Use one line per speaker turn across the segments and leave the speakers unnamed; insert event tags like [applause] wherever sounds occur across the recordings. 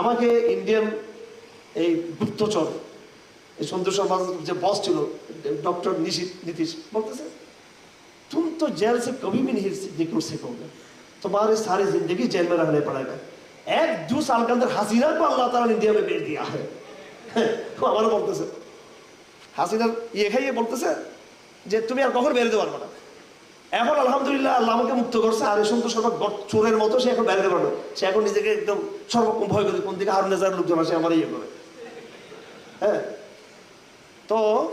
আমাকে ইন্ডিয়ান এই গুপ্তচর এই সন্তোষ শর্মা যে বস ছিল डॉक्टर निशित नीतीश बोलते से तुम तो जेल से कभी भी नहीं निकल सकोगे तुम्हारी सारी जिंदगी जेल में रहने पड़ेगा एक दो साल के अंदर हसीना को अल्लाह ताला ने इंडिया में भेज दिया है [laughs] তো আমারও বলতেছে হাসিনার ইয়ে খাইয়ে বলতেছে যে তুমি আর কখন বেরোতে পারবে না এখন আলহামদুলিল্লাহ আল্লাহ আমাকে মুক্ত করছে, আর সন্তোষ শর্মা গট- চোরের মতো সে এখন বেরোতে পারবে সে এখন নিজেকে একদম সর্বক্ষণ ভয় করে, কোন দিকে হারুন নেজার লোকজন আসে, আমার ইয়ে করে। হ্যাঁ? তো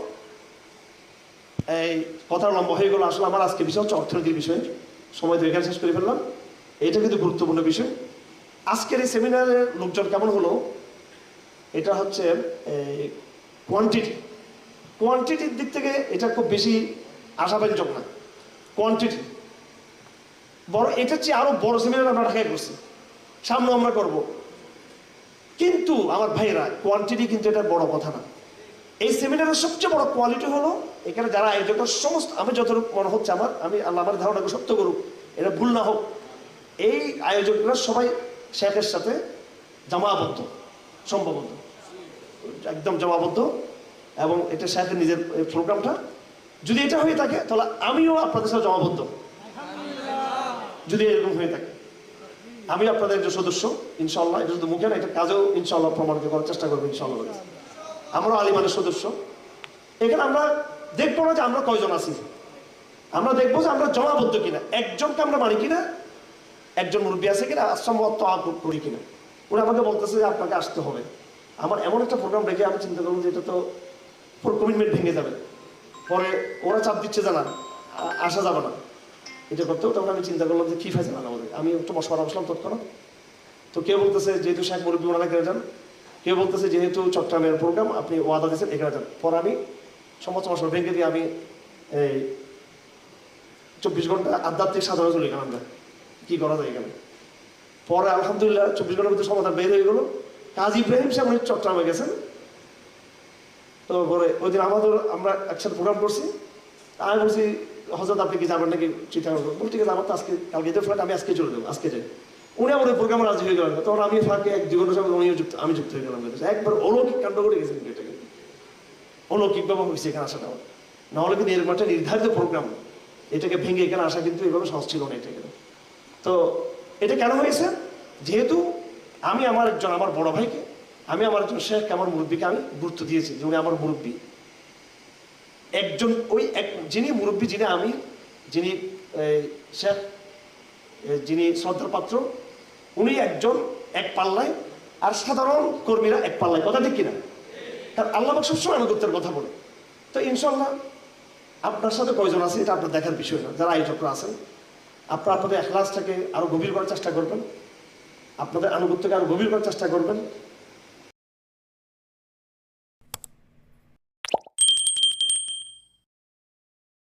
এই কথা লম্বা হয়ে গেল। আসলে আমার আজকে বিষয় হচ্ছে অর্থনীতির বিষয়। সময় তো এখানে শেষ করে ফেললাম। এটা কিন্তু গুরুত্বপূর্ণ বিষয়। আজকের এই সেমিনারের লোকজন কেমন হলো? এটা হচ্ছে কোয়ান্টিটি কোয়ান্টিটির দিক থেকে এটা খুব বেশি আশাব্যঞ্জক না। কোয়ান্টিটি বড় এটার চেয়ে আরও বড় সেমিনার আমরা ঢাকায় করছি। সামনে আমরা করব। কিন্তু আমার ভাইয়েরা কোয়ান্টিটি কিন্তু এটা বড় কথা না। এই সেমিনারের সবচেয়ে বড় কোয়ালিটি হলো, এখানে যারা আয়োজকের সমস্ত আমি যতটুকু মনে হচ্ছে আমার, আমি আল্লাহ আমার ধারণাকে সত্য করুক, এটা ভুল না হোক। এই আয়োজকরা সবাই শেখের সাথে জামাবদ্ধ, সম্ভবত। একদম জমাবদ্ধ। এবং এটা শেখের নিজের প্রোগ্রামটা যদি এটা হয়ে থাকে, তাহলে আমিও আপনাদের সাথে জমাবদ্ধ। যদি এরকম হয়ে থাকে, আমি আপনাদের একজন সদস্য ইনশাল্লাহ এটা শুধু মুখে না, এটা কাজেও ইনশাল্লাহ প্রমাণিত করার চেষ্টা করব ইনশাল্লাহ আমরাও আলিমানের সদস্য। এখানে আমরা দেখব না যে আমরা কয়জন আছি। আমরা দেখব যে আমরা জমাবদ্ধ কিনা। একজনকে আমরা মানি কিনা, একজন মুরব্বী আছে কিনা আশ্রমত করি কিনা। উনি আমাকে বলতেছে যে আপনাকে আসতে হবে। আমার এমন একটা প্রোগ্রাম রেখে আমি চিন্তা করলাম যে এটা তো পুরো কমিটমেন্ট ভেঙে যাবে। পরে ওরা চাপ দিচ্ছে জানা আসা যাবে না। এটা করতেও তখন আমি চিন্তা করলাম যে কি ফাইছে না আমাদের আমি একটু মশওয়ারা বসলাম তৎক্ষণাৎ। তো কেউ বলতেছে, যেহেতু শেখ মুরব্বী ওনারা কেন যান, কেউ বলতেছে, যেহেতু চট্টগ্রামের প্রোগ্রাম আপনি ওয়াদা দিয়েছেন, এখানে যান। পরে আমি সমস্ত মশলা ভেঙে দিয়ে আমি এই চব্বিশ ঘণ্টা আধ্যাত্মিক সাধনা চলে গেলাম আমরা। কী করা যায় এখানে? পরে আলহামদুলিল্লাহ চব্বিশ ঘণ্টার মধ্যে সমাধান বের হয়ে গেলো। কাজী ইব্রাহিম সাহেব চট্টগ্রামে গেছেন। তো পরে ওই দিন আমাদের, আমরা একসাথে প্রোগ্রাম করছি। আমি বলছি, হজরত, আপনি কি যাবেন নাকি চিটাগাং? বল ঠিক আছে, আমার তো আজকে, কালকে যে ফ্লাইট আমি আজকে চলে যাব, আজকে যাই। উনি আমার ওই প্রোগ্রামে রাজি হয়ে গেলেন তখন আমি ফাঁকে এক ঘণ্টার সাথে উনিও যুক্ত, আমি যুক্ত হয়ে গেলাম। একবার অলৌকিক কাণ্ড করে গেছেন এটাকে অলৌকিকভাবে হয়েছে এখানে আসাটা। নাহলে কিন্তু এরকম একটা নির্ধারিত প্রোগ্রাম এটাকে ভেঙে এখানে আসা কিন্তু এভাবে সহজ ছিল না এটাকে। তো এটা কেন হয়েছে? যেহেতু আমি আমার একজন, আমার বড় ভাইকে আমি আমার একজন শেখ আমার মুরব্বীকে আমি গুরুত্ব দিয়েছি যে উনি আমার মুরব্বী। একজন ওই এক, যিনি মুরব্বী, যিনি আমি, যিনি শেখ যিনি শ্রদ্ধার পাত্র, উনি একজন এক পাল্লায় আর সাধারণ কর্মীরা এক পাল্লায়। কথা ঠিক কিনা? কারণ আল্লাহ সবসময় আনুগত্যের কথা বলে। তো ইনশাল্লাহ আপনার সাথে কয়জন আছে এটা আপনার দেখার বিষয় না। যারা আয়োজকরা আছেন, আপনারা আপনাদের এখলাসটাকে আরও গভীর করার চেষ্টা করবেন। আপনাদের আনুগত্যকে আরও গভীর করার চেষ্টা করবেন।